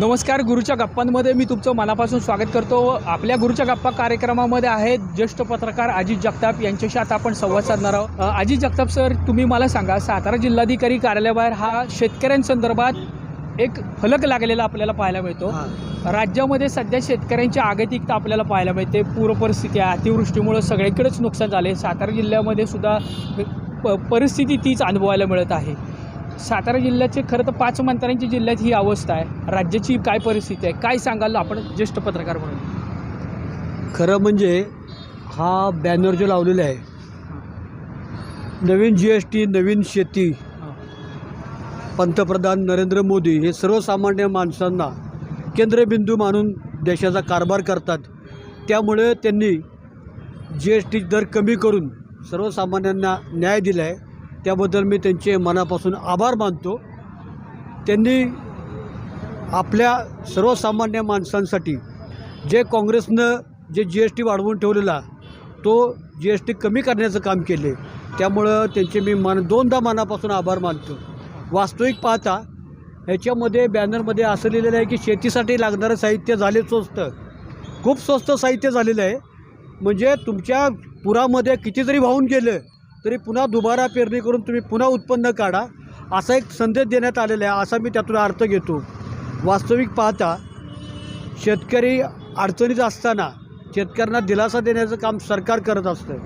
नमस्कार गुरुच्या गप्पांमध्ये मी तुमचं मनापासून स्वागत करतो. आपल्या गुरुच्या गप्पा कार्यक्रमामध्ये आहेत ज्येष्ठ पत्रकार अजित जगताप. यांच्याशी आता आपण संवाद साधणार आहोत. अजित जगताप सर तुम्ही मला सांगा सातारा जिल्हाधिकारी कार्यालयाबाहेर हा शेतकऱ्यांसंदर्भात एक फलक लागलेला आपल्याला पाहायला मिळतो. राज्यामध्ये सध्या शेतकऱ्यांची आगतिकता आपल्याला पाहायला मिळते. पूरपरिस्थिती आहे अतिवृष्टीमुळे सगळीकडेच नुकसान झाले. सातारा जिल्ह्यामध्ये सुद्धा प परिस्थिती तीच अनुभवायला मिळत आहे. सातारा जिल्ह्याचे खरं तर पाच मंत्र्यांची जिल्ह्यात ही अवस्था आहे. राज्याची काय परिस्थिती आहे? काय सांगाल? आपण ज्येष्ठ पत्रकार म्हणून. खरं म्हणजे हा बॅनर जो लावलेला आहे नवीन जी एस टी नवीन शेती पंतप्रधान नरेंद्र मोदी हे सर्वसामान्य माणसांना केंद्रबिंदू मानून देशाचा कारभार करतात. त्यामुळे त्यांनी जी एस टी दर कमी करून सर्वसामान्यांना न्याय दिला आहे त्याबद्दल मी त्यांचे मनापासून आभार मानतो. त्यांनी आपल्या सर्वसामान्य माणसांसाठी जे काँग्रेसनं जे जी एस टी वाढवून ठेवलेला तो जी एस टी कमी करण्याचं काम केले त्यामुळं त्यांचे मी मान दोनदा मनापासून आभार मानतो. वास्तविक पाहता ह्याच्यामध्ये बॅनरमध्ये असं लिहिलेलं आहे की शेतीसाठी लागणारं साहित्य झाले स्वस्त. खूप स्वस्त साहित्य झालेलं आहे. म्हणजे तुमच्या पुरामध्ये कितीतरी वाहून गेलं. तरी पुन्हा दुबारा पेरणी करून तुम्ही पुन्हा उत्पन्न काढा असा एक संदेश देण्यात आलेला आहे असा मी त्यातून अर्थ घेतो. वास्तविक पाहता शेतकरी अडचणीत असताना शेतकऱ्यांना दिलासा देण्याचं काम सरकार करत असतं.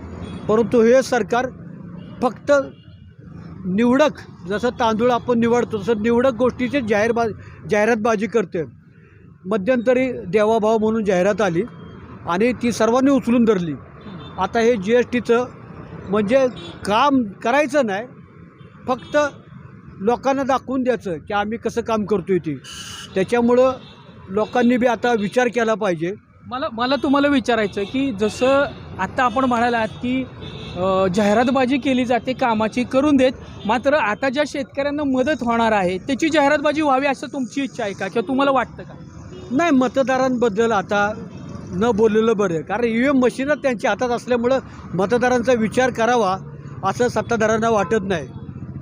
परंतु हे सरकार फक्त निवडक जसं तांदूळ आपण निवडतो तसं निवडक गोष्टीचे जाहीर बा जाहिरातबाजी करते. मध्यंतरी देवाभाव म्हणून जाहिरात आली आणि ती सर्वांनी उचलून धरली. आता हे जी एस टीचं म्हणजे काम करायचं नाही फक्त लोकांना दाखवून द्यायचं की आम्ही कसं काम करतोय ते. त्याच्यामुळं लोकांनी बी आता विचार केला पाहिजे. मला मला तुम्हाला विचारायचं की जसं आत्ता आपण म्हणालात की अ, जाहिरातबाजी केली जाते कामाची करून देत मात्र आता ज्या शेतकऱ्यांना मदत होणार आहे त्याची जाहिरातबाजी व्हावी असं तुमची इच्छा आहे का? किंवा तुम्हाला वाटतं का? नाही मतदारांबद्दल आता न बोललेलं बरं कारण ई व्ही एम मशीनच त्यांच्या हातात असल्यामुळं मतदारांचा विचार करावा असं सत्ताधाऱ्यांना वाटत नाही.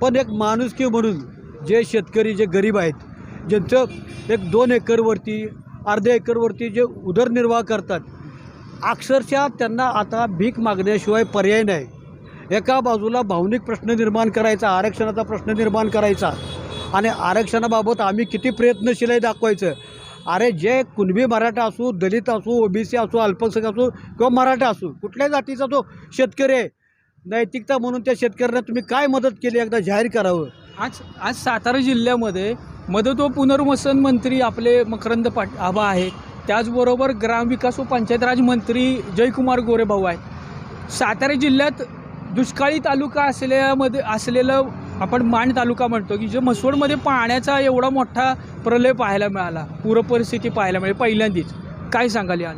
पण एक माणुसकी म्हणून जे शेतकरी जे गरीब आहेत ज्यांचं एक दोन एकरवरती अर्ध्या एकरवरती जे उदरनिर्वाह करतात अक्षरशः त्यांना आता भीक मागण्याशिवाय पर्याय नाही. एका बाजूला भावनिक प्रश्न निर्माण करायचा आरक्षणाचा प्रश्न निर्माण करायचा आणि आरक्षणाबाबत आम्ही किती प्रयत्नशील आहे दाखवायचं अरे जे कुणबी मराठा असू दलित असू ओबीसी असू अल्पसंख्य असू किंवा मराठा असू कुठल्या जातीचा तो शेतकरी आहे नैतिकता म्हणून त्या शेतकऱ्यांना तुम्ही काय मदत केली एकदा जाहीर करावं? आज आज सातारा जिल्ह्यामध्ये मदत व पुनर्वसन मंत्री आपले मकरंद पाट आबा आहेत. त्याचबरोबर ग्रामविकास व पंचायत राज मंत्री जयकुमार गोरेभाऊ आहेत. सातारा जिल्ह्यात दुष्काळी तालुका असल्यामध्ये असलेलं आपण माण तालुका म्हणतो की जे म्हसवडमध्ये पाण्याचा एवढा मोठा प्रलय पाहायला मिळाला पूरपरिस्थिती पाहायला मिळाली पहिल्यांदीच. काय सांगाल या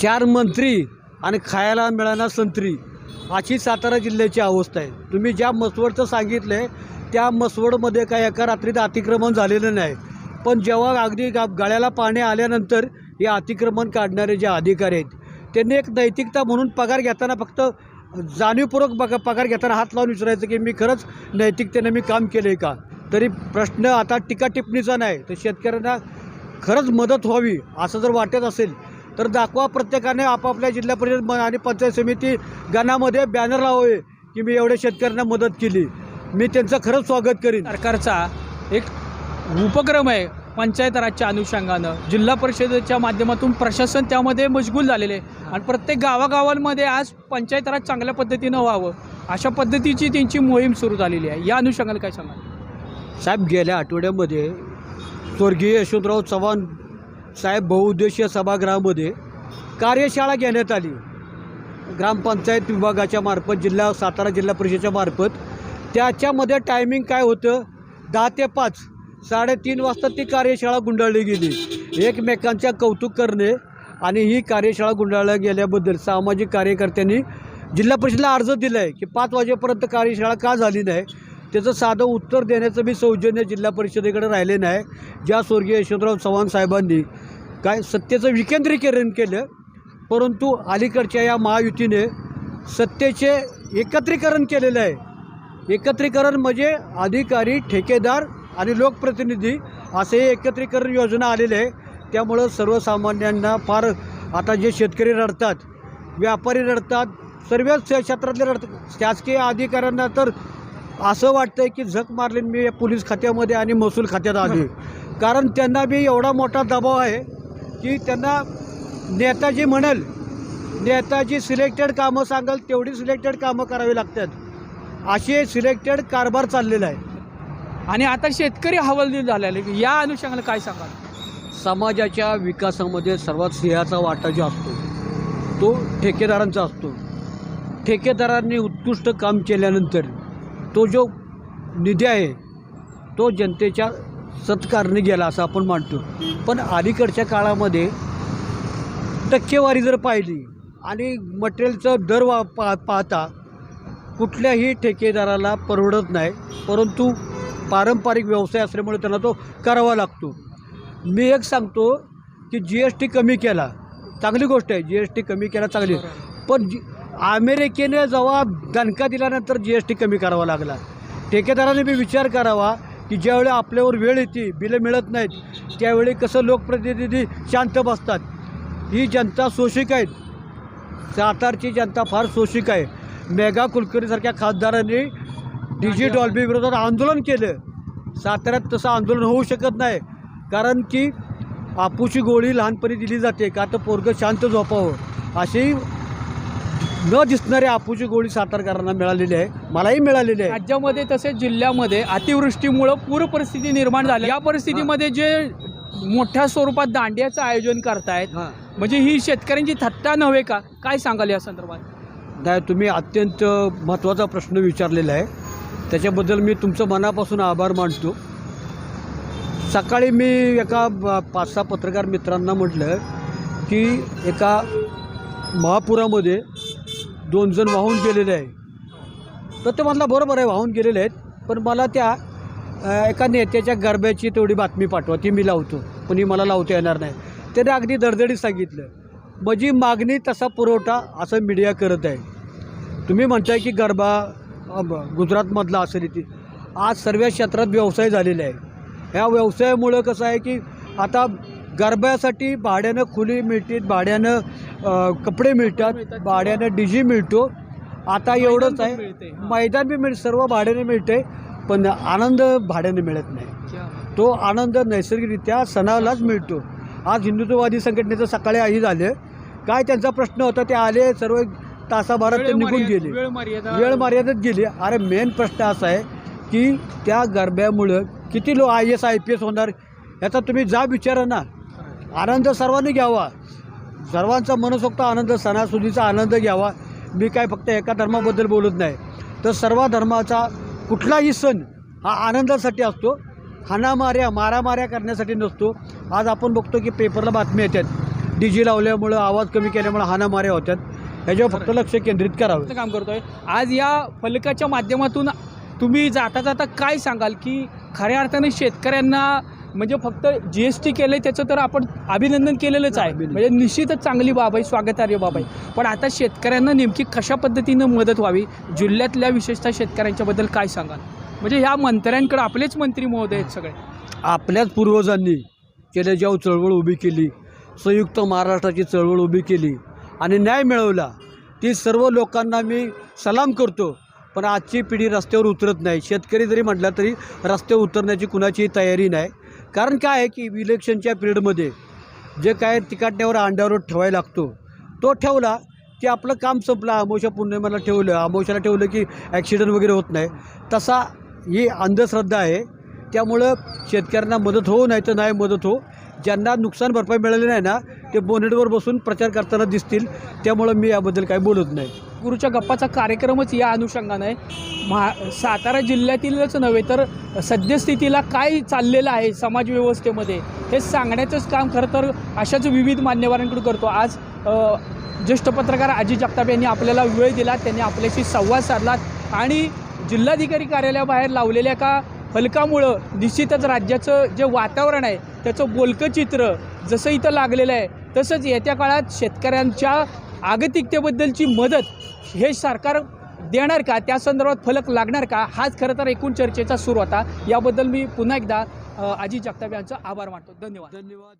चार मंत्री आणि खायला मिळाला संत्री अशी सातारा जिल्ह्याची अवस्था आहे. तुम्ही ज्या मसवडचं सांगितलं आहे त्या मसवडमध्ये काय एका रात्रीत अतिक्रमण झालेलं नाही. पण जेव्हा अगदी गा गळ्याला पाणी आल्यानंतर हे अतिक्रमण काढणारे जे अधिकारी आहेत त्यांनी एक नैतिकता म्हणून पगार घेताना फक्त जाणीवपूर्वक पगा पगार घेताना हात लावून विचारायचं की मी खरंच नैतिकतेनं मी काम केलं आहे का? तरी प्रश्न आता टीका टिप्पणीचा नाही तर शेतकऱ्यांना खरंच मदत व्हावी असं जर वाटत असेल तर दाखवा प्रत्येकाने आपापल्या जिल्हा परिषद म- आणि पंचायत समिती गणामध्ये बॅनर लावावे की मी एवढ्या शेतकऱ्यांना मदत केली. मी त्यांचं खरंच स्वागत करीन. सरकारचा एक उपक्रम आहे पंचायत राजच्या अनुषंगानं जिल्हा परिषदेच्या माध्यमातून प्रशासन त्यामध्ये मशगूल झालेले आहे. आणि प्रत्येक गावागावांमध्ये आज पंचायत राज चांगल्या पद्धतीनं व्हावं अशा पद्धतीची त्यांची मोहीम सुरू झालेली आहे. या अनुषंगाने काय सांगाल? साहेब गेल्या आठवड्यामध्ये स्वर्गीय यशवंतराव चव्हाण साहेब बहुउद्देशीय सभागृहामध्ये कार्यशाळा घेण्यात आली. ग्रामपंचायत विभागाच्या मार्फत जिल्हा सातारा जिल्हा परिषदेच्या मार्फत. त्याच्यामध्ये टायमिंग काय होतं? दहा ते पाच. साडेतीन वाजता ती कार्यशाळा गुंडाळली गेली. एकमेकांच्या कौतुक करणे आणि ही कार्यशाळा गुंडाळल्या गेल्याबद्दल सामाजिक कार्यकर्त्यांनी जिल्हा परिषदेला अर्ज दिला आहे की पाच वाजेपर्यंत कार्यशाळा का झाली नाही? त्याचं साधं उत्तर देण्याचं मी सौजन्य जिल्हा परिषदेकडे राहिले नाही. ज्या स्वर्गीय यशवंतराव चव्हाण साहेबांनी काय सत्तेचं विकेंद्रीकरण केलं परंतु अलीकडच्या या महायुतीने सत्तेचे एकत्रीकरण केलेलं आहे. एकत्रीकरण म्हणजे अधिकारी ठेकेदार आणि लोकप्रतिनिधी असे एकत्रीकरण योजना आलेले आहे. त्यामुळं सर्वसामान्यांना फार आता जे शेतकरी रडतात व्यापारी रडतात सर्वच क्षेत्रातले रडतात. शासकीय अधिकाऱ्यांना तर असं वाटतंय की झक मारली मी पोलीस खात्यामध्ये आणि महसूल खात्यात आली. कारण त्यांना बी एवढा मोठा दबाव आहे की त्यांना नेताजी म्हणेल नेताजी सिलेक्टेड कामं सांगाल तेवढी सिलेक्टेड कामं करावी लागतात. असे सिलेक्टेड कारभार चाललेला आहे. आणि आता शेतकरी हवालदिल झालेले या अनुषंगाने काय सांगाल? समाजाच्या विकासामध्ये सर्वात सिंहाचा वाटा जो असतो तो ठेकेदारांचा असतो. ठेकेदारांनी उत्कृष्ट काम केल्यानंतर तो जो निधी आहे तो जनतेच्या सत्कारने गेला असं आपण मानतो. पण अलीकडच्या काळामध्ये टक्केवारी जर पाहिली आणि मटेरियलचं दर वा पा पाहता कुठल्याही ठेकेदाराला परवडत नाही. परंतु पारंपरिक व्यवसाय असल्यामुळे त्यांना तो करावा लागतो. मी एक सांगतो की जी एस टी कमी केला. चांगली गोष्ट आहे जी एस टी कमी केला चांगली. पण जी अमेरिकेने जेव्हा दणका दिल्यानंतर जी एस टी कमी करावा लागला. ठेकेदाराने मी विचार करावा की ज्यावेळी आपल्यावर वेळ येते बिलं मिळत नाहीत त्यावेळी कसं लोकप्रतिनिधी शांत बसतात. ही जनता शोषिक आहेत. सातारची जनता फार शोषिक आहे. मेघा कुलकर्णीसारख्या खासदारांनी डी जी डॉल्बी विरोधात आंदोलन केलं. साताऱ्यात तसं आंदोलन होऊ शकत नाही. कारण की आपूची गोळी लहानपणी दिली जाते का तर पोरगं शांत झोपावं. अशी न दिसणारी आपूची गोळी सातारकरांना मिळालेली आहे. मलाही मिळालेली आहे. राज्यामध्ये तसेच जिल्ह्यामध्ये अतिवृष्टीमुळं पूर परिस्थिती निर्माण झाली. या परिस्थितीमध्ये जे मोठ्या स्वरूपात दांडियाचं आयोजन करतायत म्हणजे ही शेतकऱ्यांची थट्टा नव्हे का? काय सांगाल या संदर्भात? नाही तुम्ही अत्यंत महत्त्वाचा प्रश्न विचारलेला आहे. त्याच्याबद्दल मी तुमचं मनापासून आभार मानतो. सकाळी मी एका पाच सहा पत्रकार मित्रांना म्हटलं की एका महापुरामध्ये दोन जण वाहून गेलेले आहे तर ते म्हटलं बरोबर आहे वाहून गेलेले आहेत. पण मला त्या एका नेत्याच्या गरब्याची तेवढी बातमी पाठवा ती मी लावतो. पण ही मला लावता येणार नाही. त्याने अगदी दडदडीत सांगितलं माझी मागणी तसा पुरवठा असं मीडिया करत आहे. तुम्ही म्हणताय की गरबा गुजरातमधला असेल इथे आज सर्व क्षेत्रात व्यवसाय झालेले आहे ह्या व्यवसायामुळं कसं आहे की आता गरब्यासाठी भाड्यानं खुली मिळते भाड्यानं कपडे मिळतात भाड्यानं डी जी मिळतो. आता एवढंच आहे. मैदान बी मिळ सर्व भाड्याने मिळते पण आनंद भाड्याने मिळत नाही. तो आनंद नैसर्गिकरित्या सणालाच मिळतो. आज हिंदुत्ववादी संघटनेचं सकाळी आई झालं. काय त्यांचा प्रश्न होता ते आले सर्व तासाभरात ते निघून गेले. वेळ मर्यादा वेळ मर्यादेत गेली. अरे मेन प्रश्न असा आहे की त्या गरब्यामुळं किती लो आय एस आय पी एस होणार याचा तुम्ही जा विचारा ना. आनंद सर्वांनी घ्यावा. सर्वांचा मनसोक्त आनंद सणासुदीचा आनंद घ्यावा. मी काय फक्त एका धर्माबद्दल बोलत नाही. तर सर्व धर्माचा कुठलाही सण हा आनंदासाठी असतो. हाणामाऱ्या मारामाऱ्या करण्यासाठी नसतो. आज आपण बघतो की पेपरला बातम्या येतात. डी जी लावल्यामुळं आवाज कमी केल्यामुळं हाणामाऱ्या होतात. ह्याच्यावर फक्त लक्ष केंद्रित करावं. काम करतोय. आज या फलकाच्या माध्यमातून तुम्ही जाता जाता काय सांगाल की खऱ्या अर्थाने शेतकऱ्यांना म्हणजे फक्त जी एस टी केलं त्याचं तर आपण अभिनंदन केलेलंच आहे. म्हणजे निश्चितच चांगली बाब आहे स्वागतार्ह बाब आहे. पण आता शेतकऱ्यांना नेमकी कशा पद्धतीनं मदत व्हावी जिल्ह्यातल्या विशेषतः शेतकऱ्यांच्याबद्दल काय सांगाल? म्हणजे ह्या मंत्र्यांकडे आपलेच मंत्री महोदय आहेत सगळे. आपल्याच पूर्वजांनी केल्याच्यावर चळवळ उभी केली संयुक्त महाराष्ट्राची चळवळ उभी केली आणि न्याय मिळवला. ती सर्व लोकांना मी सलाम करतो. पण आजची पिढी रस्त्यावर उतरत नाही. शेतकरी जरी म्हटला तरी रस्त्यावर उतरण्याची कुणाचीही तयारी नाही. कारण काय आहे की इलेक्शनच्या पिरियडमध्ये जे काय तिकाटण्यावर अंड्यावर ठेवायला लागतो तो ठेवला की आपलं काम संपलं आमोशा पौर्णिमेला ठेवलं आमोशाला ठेवलं की ॲक्सिडेंट वगैरे होत नाही. तसा ही अंधश्रद्धा आहे. त्यामुळं शेतकऱ्यांना मदत हो नाही तर नाही मदत हो ज्यांना नुकसान भरपाई मिळाली नाही ना ते बोनेटवर बसून प्रचार करताना दिसतील. त्यामुळं मी याबद्दल काही बोलत नाही. गुरुच्या गप्पाचा कार्यक्रमच या अनुषंगानं आहे. महा सातारा जिल्ह्यातीलच नव्हे तर सद्यस्थितीला काय चाललेलं आहे समाजव्यवस्थेमध्ये हे सांगण्याचंच काम खरं तर अशाच विविध मान्यवरांकडून करतो. आज ज्येष्ठ पत्रकार अजित जगताप यांनी आपल्याला वेळ दिला त्यांनी आपल्याशी संवाद साधला आणि जिल्हाधिकारी कार्यालयाबाहेर लावलेल्या का फलकामुळं निश्चितच राज्याचं जे वातावरण आहे त्याचं बोलकं चित्र जसं इथं लागलेलं आहे तसंच येत्या काळात शेतकऱ्यांच्या आगतिकतेबद्दलची मदत हे सरकार देणार का? त्या संदर्भात फलक लागणार का? हाच खरं तर एकूण चर्चेचा सूर होता याबद्दल मी पुन्हा एकदा अ, अजित जगताप यांचा आभार मानतो. धन्यवाद. धन्यवाद.